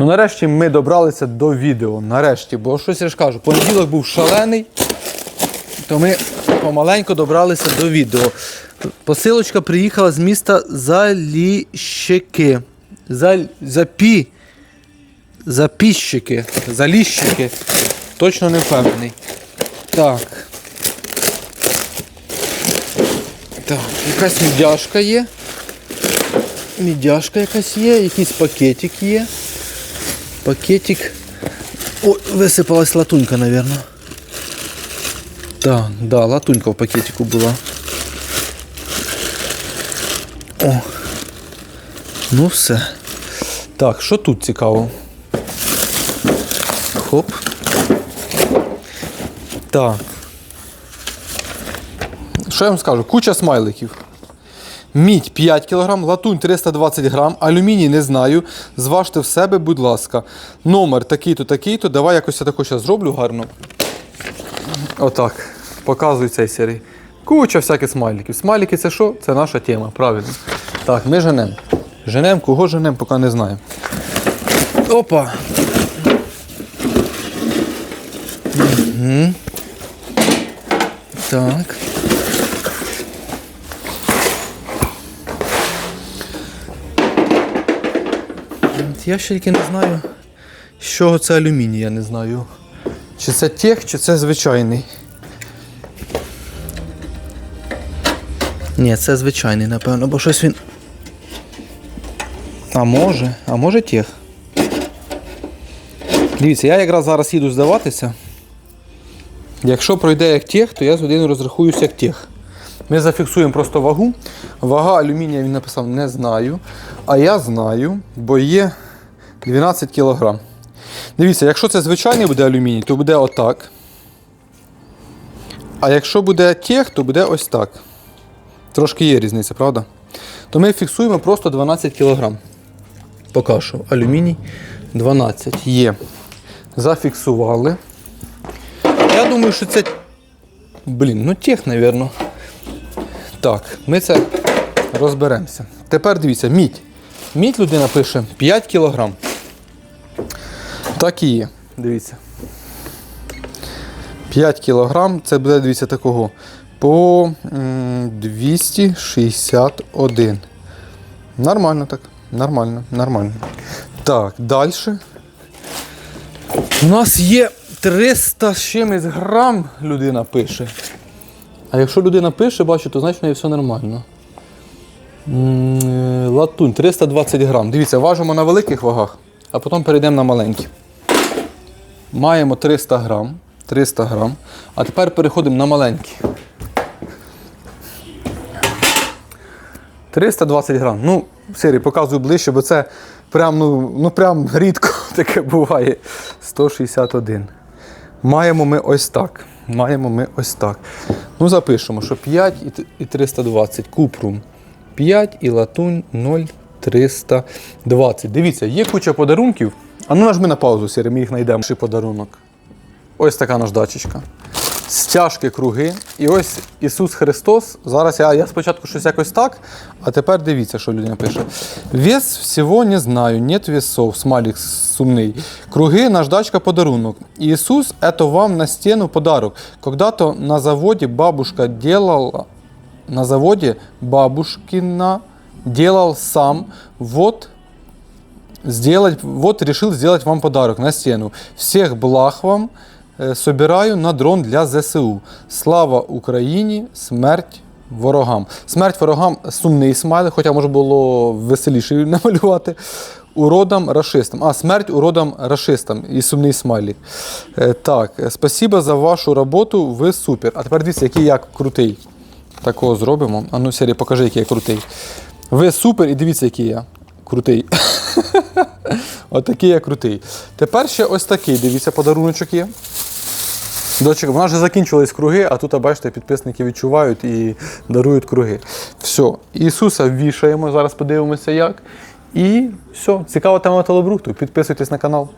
Ну нарешті ми добралися до відео. Нарешті, бо щось я ж кажу, понеділок був шалений, то ми помаленьку добралися до відео. Посилочка приїхала з міста Заліщики. Заль... Запі. Запіщики. Заліщики. Точно не впевнений. Так. Так, якась мідяшка є. Мідяшка якась є, якийсь пакетик є. Пакетик. О, висипалась латунька, мабуть. Так, да, латунька в пакетику була. О. Ну все. Так, що тут цікаво? Хоп. Так. Що я вам скажу? Куча смайликів. Мідь 5 кг, латунь 320 грам, алюміній не знаю. Зважте в себе, будь ласка. Номер такий-то, такий-то. Давай якось я зараз зроблю гарно. Отак. Показую цей серій. Куча всяких смайликів. Смайлики це що? Це наша тема, правильно. Так, ми женемо. Женемо, кого женемо, поки не знаємо. Опа. Угу. Так. Я ще тільки не знаю, з чого це алюміній, я не знаю. Чи це тех, чи це звичайний. Ні, це звичайний, напевно, бо щось він. А може, а може тех. Дивіться, я якраз зараз їду здаватися. Якщо пройде як тех, то я з годиною розрахуюся як тех. Ми зафіксуємо просто вагу. Вага алюмінія він написав не знаю. А я знаю, бо є 12 кг. Дивіться, якщо це звичайний буде алюміній, то буде отак. А якщо буде тех, то буде ось так. Трошки є різниця, правда? То ми фіксуємо просто 12 кг. Поки що. Алюміній 12 є. Зафіксували. Я думаю, що це. Блін, ну тех, мабуть. Так, ми це розберемося. Тепер дивіться, мідь. Мідь людина пише 5 кг. Так і є. Дивіться. 5 кг, це буде, дивіться, такого по 261. Нормально так. Нормально, нормально. Так, далі. У нас є 300 з чимось грам, людина пише. А якщо людина пише, бачу, то значить в неї все нормально. Е, Латунь 320 грам. Дивіться, важимо на великих вагах, а потім перейдемо на маленькі. Маємо 300 грам. 300 грам. А тепер переходимо на маленькі. 320 грам. Ну, Сирі, показую ближче, бо це прям, ну, ну, прям рідко таке буває. 161. Маємо ми ось так. Маємо ми ось так. Ну, запишемо, що 5 і і 320. Купрум 5 і латунь 0,320. Дивіться, є куча подарунків. А ну нажми на паузу, Сірі, ми їх знайдемо. Ще подарунок. Ось така наждачечка. Стяжки круги. І ось Ісус Христос. Зараз я, я спочатку щось якось так, а тепер дивіться, що людина пише. Вес всього не знаю, нет весов, смайлик сумний. Круги, наждачка, подарунок. Иисус, это вам на стену подарок. Когда-то на заводе бабушка делала, на заводе бабушкина делал сам. Вот сделать, вот решил сделать вам подарок на стену. Всех благ вам. Е, Собираю на дрон для ЗСУ. Слава Україні, смерть ворогам. Смерть ворогам сумний смайлик, хоча може було веселіше намалювати. Уродам рашистам. А, смерть уродам рашистам і сумний смайлик. Е, Так, спасибо за вашу роботу. Ви супер. А тепер дивіться, який я крутий. Такого зробимо. А ну, Сері, покажи, який я крутий. Ви супер і дивіться, який я крутий. Отакий я крутий. Тепер ще ось такий, дивіться, подаруночок є. Дочек, вона вже закінчились круги, а тут, бачите, підписники відчувають і дарують круги. Все, Ісуса вішаємо, зараз подивимося як. І все, цікава тема металобрухту. Підписуйтесь на канал.